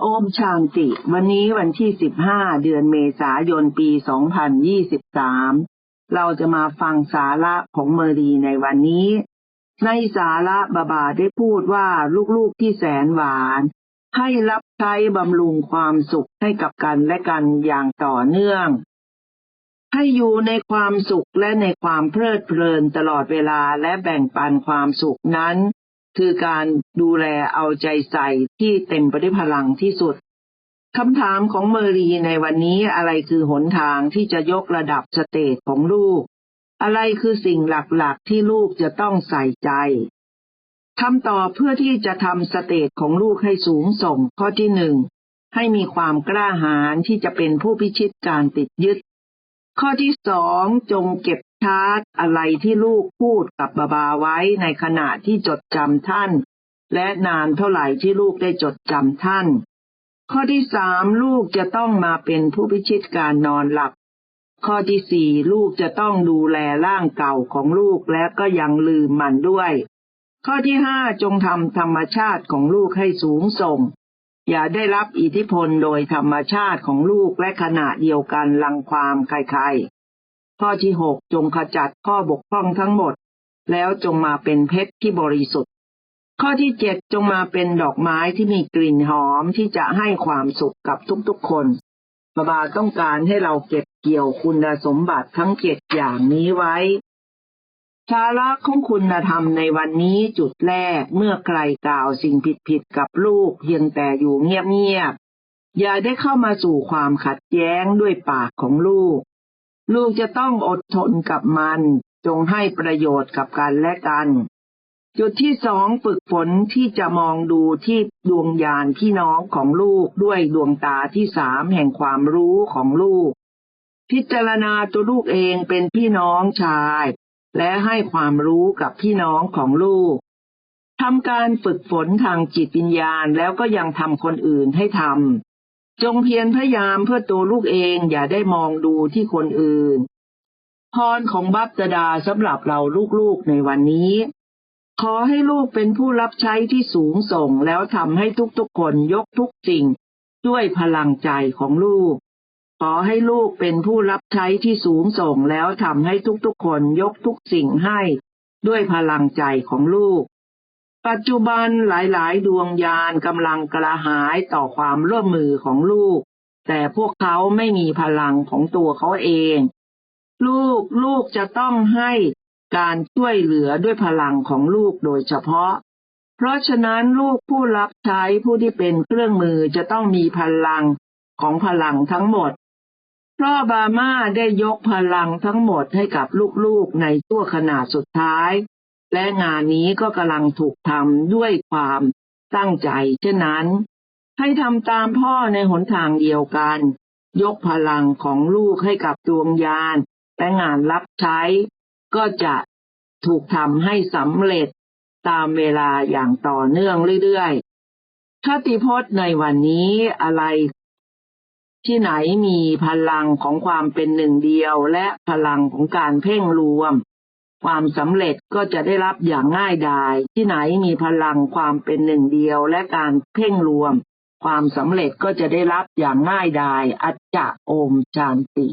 โอมชานติ วันนี้วันที่15เดือนเมษายนปี2023เราจะมาฟังสาระของเมอรีในวันนี้ ในสาระบาบาได้พูดว่าลูกๆที่แสนหวาน ให้รับใช้บำรุงความสุขให้กับกันและกันอย่างต่อเนื่อง ให้อยู่ในความสุขและในความเพลิดเพลินตลอดเวลาและแบ่งปันความสุขนั้น คือการดูแลเอาใจใส่ที่เต็มไปด้วยพลังที่สุดคำถามของเมอรีในวันนี้อะไรคือหนทางที่จะยกระดับสเตจของลูก อะไรคือสิ่งหลักๆที่ลูกจะต้องใส่ใจคำตอบเพื่อที่จะทำสเตจของลูกให้สูงส่งข้อที่หนึ่งให้มีความกล้าหาญที่จะเป็นผู้พิชิตการติดยึด ข้อที่สองจงเก็บ ชาร์ตอะไรที่ลูกพูดกับบาบาไว้ในขณะที่จดจำท่าน และนานเท่าไหร่ที่ลูกได้จดจำท่าน ข้อที่สามลูกจะต้องมาเป็นผู้พิชิตการนอนหลับ ข้อที่สี่ลูกจะต้องดูแลร่างเก่าของลูกและก็ยังลืมมันด้วย ข้อที่ห้าจงทำธรรมชาติของลูกให้สูงส่ง อย่าได้รับอิทธิพลโดยธรรมชาติของลูกและขณะเดียวกันลังความใครๆ ข้อที่หกจงขจัดข้อบกพร่องทั้งหมด แล้วจงมาเป็นเพชรที่บริสุทธิ์ ข้อที่เจ็ดจงมาเป็นดอกไม้ที่มีกลิ่นหอมที่จะให้ความสุขกับทุกๆคนบาบาต้องการให้เราเก็บเกี่ยวคุณสมบัติทั้งเจ็ดอย่างนี้ไว้ชาระของคุณธรรมในวันนี้จุดแรกเมื่อใครกล่าวสิ่งผิดๆกับลูกเพียงแต่อยู่เงียบๆอย่าได้เข้ามาสู่ความขัดแย้งด้วยปากของลูก ลูกจะต้องอดทนกับมัน จงให้ประโยชน์กับกันและกัน จุดที่สองฝึกฝนที่จะมองดูที่ดวงญาณพี่น้องของลูกด้วยดวงตาที่สามแห่งความรู้ของลูก พิจารณาตัวลูกเองเป็นพี่น้องชาย และให้ความรู้กับพี่น้องของลูกทำการฝึกฝนทางจิตวิญญาณแล้วก็ยังทำคนอื่นให้ทำ จงเพียรพยายามเพื่อตัวลูกเองอย่าได้มองดูที่คนอื่น พรของบัพตดาสำหรับเราลูกๆในวันนี้ ขอให้ลูกเป็นผู้รับใช้ที่สูงส่งแล้วทำให้ทุกๆคนยกทุกสิ่ง ด้วยพลังใจของลูก ขอให้ลูกเป็นผู้รับใช้ที่สูงส่งแล้วทำให้ทุกๆคนยกทุกสิ่งให้ ด้วยพลังใจของลูก ปัจจุบันหลายๆ ดวงยานกำลังกระหายต่อความร่วมมือของลูก แต่พวกเขาไม่มีพลังของตัวเขาเอง ลูกลูกจะต้องให้การช่วยเหลือด้วยพลังของลูกโดยเฉพาะ เพราะฉะนั้นลูกผู้รับใช้ผู้ที่เป็นเครื่องมือจะต้องมีพลังของพลังทั้งหมด เพราะบามาได้ยกพลังทั้งหมดให้กับลูกๆในชั่วขณะสุดท้าย และงานนี้ก็กำลังถูกทำด้วยความตั้งใจ เช่นนั้น ให้ทำตามพ่อในหนทางเดียวกัน ยกพลังของลูกให้กับดวงยานและงานรับใช้ ก็จะถูกทำให้สำเร็จตามเวลาอย่างต่อเนื่องเรื่อยๆคติพจน์ในวันนี้อะไร ที่ไหนมีพลังของความเป็นหนึ่งเดียวและพลังของการเพ่งรวม ความสำเร็จก็จะได้รับอย่างง่ายดาย ที่ไหนมีพลังความเป็นหนึ่งเดียวและการเพ่งรวม ความสำเร็จก็จะได้รับอย่างง่ายดาย อัจจะโอมชานติ